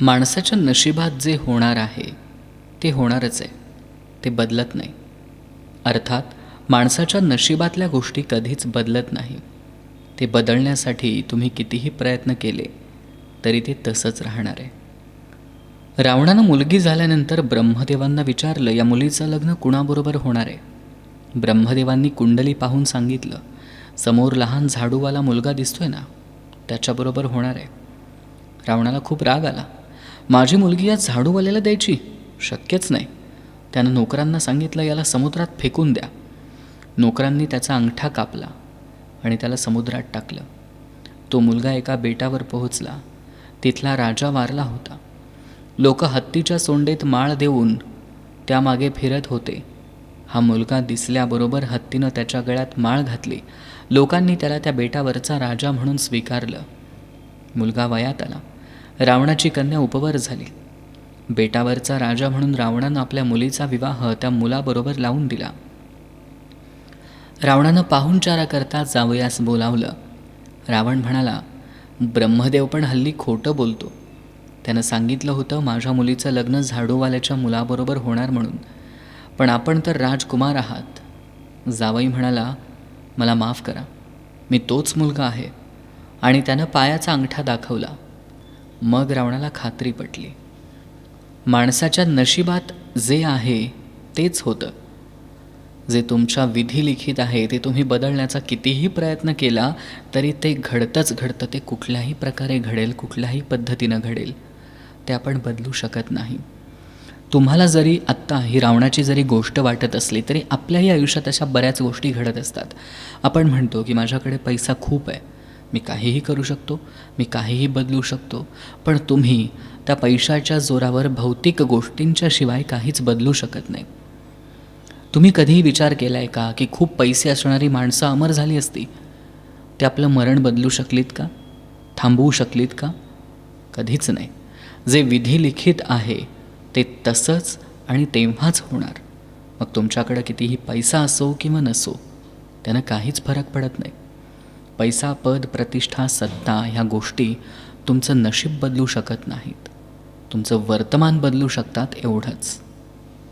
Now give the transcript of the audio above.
माणसाच्या नशिबात जे होणार आहे ते होणारच आहे. ते बदलत नाही. अर्थात माणसाच्या नशिबातल्या गोष्टी कधीच बदलत नाही. ते बदलण्यासाठी तुम्ही कितीही प्रयत्न केले तरी ते तसंच राहणार आहे. रावणानं मुलगी झाल्यानंतर ब्रह्मदेवांना विचारलं या मुलीचं लग्न कुणाबरोबर होणार आहे? ब्रह्मदेवांनी कुंडली पाहून सांगितलं समोर लहान झाडूवाला मुलगा दिसतोय ना त्याच्याबरोबर होणार आहे. रावणाला खूप राग आला. माझी मुलगी या झाडूवाल्याला द्यायची? शक्यच नाही. त्यानं नोकरांना सांगितलं याला समुद्रात फेकून द्या. नोकरांनी त्याचा अंगठा कापला आणि त्याला समुद्रात टाकलं. तो मुलगा एका बेटावर पोहोचला. तिथला राजा वारला होता. लोक हत्तीच्या सोंडेत माळ देऊन त्यामागे फिरत होते. हा मुलगा दिसल्याबरोबर हत्तीनं त्याच्या गळ्यात माळ घातली. लोकांनी त्याला त्या बेटावरचा राजा म्हणून स्वीकारलं. मुलगा वयात आला. रावणाची कन्या उपवर झाली. बेटावरचा राजा म्हणून रावणानं आपल्या मुलीचा विवाह त्या मुलाबरोबर लावून दिला. रावणानं पाहुणचाराकरता जावयास बोलावलं. रावण म्हणाला ब्रह्मदेव पण हल्ली खोटं बोलतो. त्यानं सांगितलं होतं माझ्या मुलीचं लग्न झाडूवाल्याच्या मुलाबरोबर होणार म्हणून. पण आपण तर राजकुमार आहात. जावई म्हणाला मला माफ करा. मी तोच मुलगा आहे. आणि त्यानं पायाचा अंगठा दाखवला. मग रावणाला खात्री पटली. माणसाच्या नशिबात जे आहे तेच होतं. जे तुमच्या विधी लिखित आहे ते तुम्ही बदलण्याचा कितीही प्रयत्न केला तरी ते घडतंच घडतं. ते कुठल्याही प्रकारे घडेल कुठल्याही पद्धतीनं घडेल. ते आपण बदलू शकत नाही. तुम्हाला जरी आत्ता ही रावणाची जरी गोष्ट वाटत असली तरी आपल्याही आयुष्यात अशा बऱ्याच गोष्टी घडत असतात. आपण म्हणतो की माझ्याकडे पैसा खूप आहे. मी काहीही करू शकतो मी काहीही बदलू शकतो पण तुम्ही त्या पैशाच्या जोरावर भौतिक गोष्टींच्या शिवाय काहीच बदलू शकत नाही. तुम्ही कधीही विचार केला आहे का की खूप पैसे असणारी माणसं अमर झाली असती? ते आपलं मरण बदलू शकलीत का? थांबवू शकलीत का? कधीच नाही. जे विधी लिखित आहे ते तसंच आणि तेव्हाच होणार. मग तुमच्याकडं कितीही पैसा असो किंवा नसो त्यानं काहीच फरक पडत नाही. पैसा पद प्रतिष्ठा सत्ता ह्या गोष्टी तुमचं नशीब बदलू शकत नाहीत. तुमचं वर्तमान बदलू शकतात एवढंच.